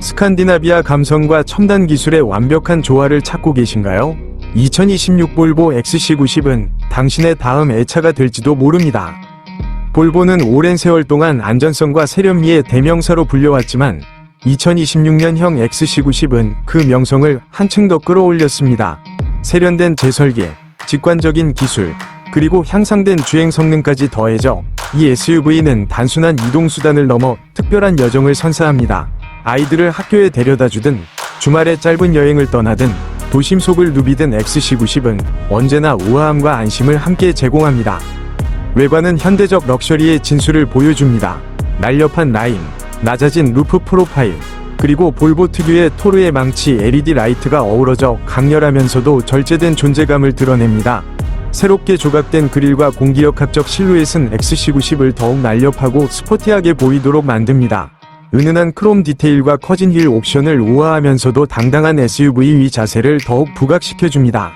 스칸디나비아 감성과 첨단 기술의 완벽한 조화를 찾고 계신가요? 2026 볼보 XC90은 당신의 다음 애차가 될지도 모릅니다. 볼보는 오랜 세월 동안 안전성과 세련미의 대명사로 불려왔지만 2026년형 XC90은 그 명성을 한층 더 끌어올렸습니다. 세련된 재설계, 직관적인 기술, 그리고 향상된 주행 성능까지 더해져 이 SUV는 단순한 이동수단을 넘어 특별한 여정을 선사합니다. 아이들을 학교에 데려다 주든 주말에 짧은 여행을 떠나든 도심 속을 누비든 XC90은 언제나 우아함과 안심을 함께 제공합니다. 외관은 현대적 럭셔리의 진수를 보여줍니다. 날렵한 라인, 낮아진 루프 프로파일, 그리고 볼보 특유의 토르의 망치 LED 라이트가 어우러져 강렬하면서도 절제된 존재감을 드러냅니다. 새롭게 조각된 그릴과 공기역학적 실루엣은 XC90을 더욱 날렵하고 스포티하게 보이도록 만듭니다. 은은한 크롬 디테일과 커진 휠 옵션을 우아하면서도 당당한 SUV 위 자세를 더욱 부각시켜줍니다.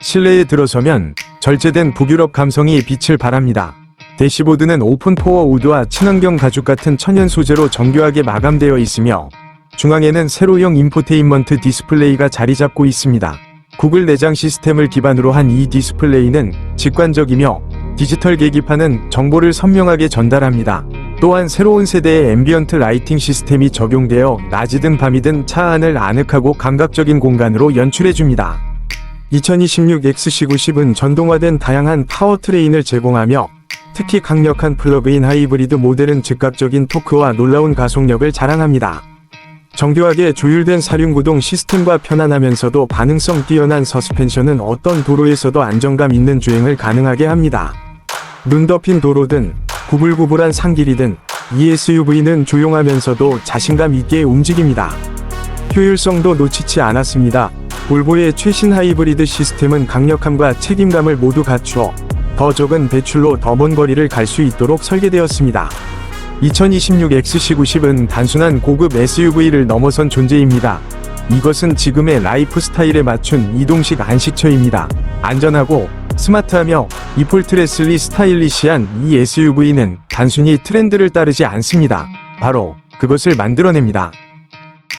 실내에 들어서면 절제된 북유럽 감성이 빛을 발합니다. 대시보드는 오픈 포어 우드와 친환경 가죽 같은 천연 소재로 정교하게 마감되어 있으며 중앙에는 세로형 인포테인먼트 디스플레이가 자리 잡고 있습니다. 구글 내장 시스템을 기반으로 한 이 디스플레이는 직관적이며 디지털 계기판은 정보를 선명하게 전달합니다. 또한 새로운 세대의 앰비언트 라이팅 시스템이 적용되어 낮이든 밤이든 차 안을 아늑하고 감각적인 공간으로 연출해줍니다. 2026 XC90은 전동화된 다양한 파워트레인을 제공하며 특히 강력한 플러그인 하이브리드 모델은 즉각적인 토크와 놀라운 가속력을 자랑합니다. 정교하게 조율된 사륜구동 시스템과 편안하면서도 반응성 뛰어난 서스펜션은 어떤 도로에서도 안정감 있는 주행을 가능하게 합니다. 눈 덮인 도로든 구불구불한 산길이 든 이 SUV는 조용하면서도 자신감 있게 움직입니다. 효율성도 놓치지 않았습니다. 볼보의 최신 하이브리드 시스템은 강력함과 책임감을 모두 갖추어 더 적은 배출로 더 먼 거리를 갈 수 있도록 설계되었습니다. 2026 XC90은 단순한 고급 SUV를 넘어선 존재입니다. 이것은 지금의 라이프 스타일에 맞춘 이동식 안식처입니다. 안전하고 스마트하며 이폴트레슬리 스타일리시한 이 SUV는 단순히 트렌드를 따르지 않습니다. 바로 그것을 만들어냅니다.